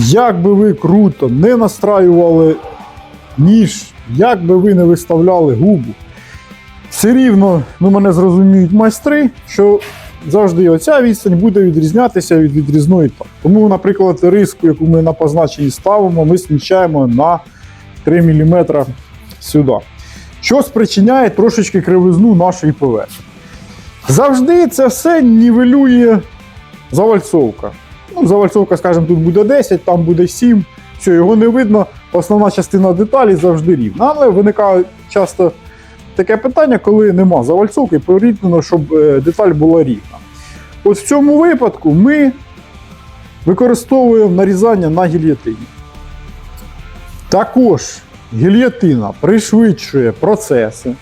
Як би ви круто не настраювали ніж, як би ви не виставляли губу, все рівно ну, мене зрозуміють майстри, що завжди оця відстань буде відрізнятися від відрізної там. Тому, наприклад, риску, яку ми на позначенні ставимо, ми сміщаємо на 3 мм сюди. Що спричиняє трошечки кривизну нашої поверхні. Завжди це все нівелює завальцовка. Ну, завальцовка, скажімо, тут буде 10, там буде 7. Все, його не видно. Основна частина деталі завжди рівна. Але виникає часто таке питання, коли нема завальцовки, потрібно, щоб е, деталь була рівна. От в цьому випадку ми використовуємо нарізання на гільйотині. Також гільйотина пришвидшує процеси.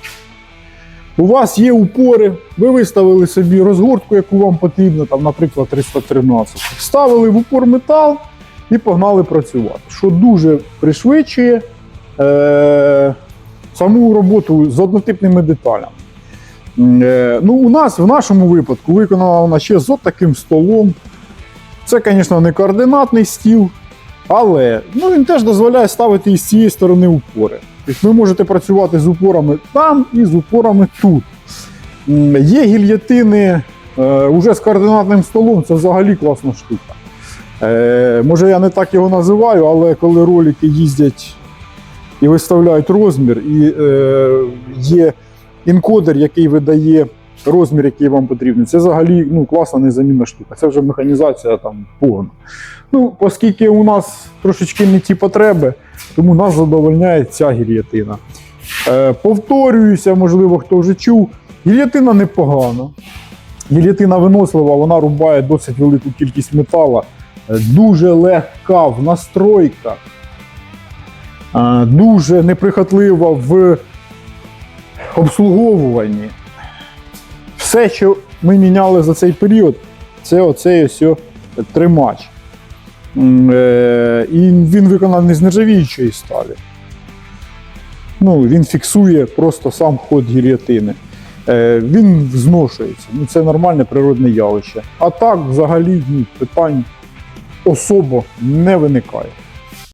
У вас є упори, ви виставили собі розгортку, яку вам потрібно, там, наприклад, 313. Вставили в упор метал і погнали працювати. Що дуже пришвидшує е- саму роботу з однотипними деталями. Е- ну, у нас в нашому випадку виконана вона ще з таким столом. Це, звісно, не координатний стіл, але ну, він теж дозволяє ставити із цієї сторони упори. Тобто ви можете працювати з упорами там і з упорами тут. Є гільєтини е, уже з координатним столом, це взагалі класна штука. Е, може я не так його називаю, але коли ролики їздять і виставляють розмір, і е, є інкодер, який видає розмір, який вам потрібен, це взагалі ну, класна незамінна штука. Це вже механізація там повна. Ну, оскільки у нас трошечки не ті потреби, тому нас задовольняє ця гільйотина. Е, повторююся, можливо, хто вже чув. Гільйотина непогана. Гільйотина винослива, вона рубає досить велику кількість метала, е, дуже легка в настройках, е, дуже неприхотлива в обслуговуванні. Все, що ми міняли за цей період, це оцей ось тримач. Е, І він виконаний з нержавіючої сталі. Ну, він фіксує просто сам ход гільйотини. Е, Він зношується. Ну, це нормальне природне явище. А так, взагалі, питань особо не виникає.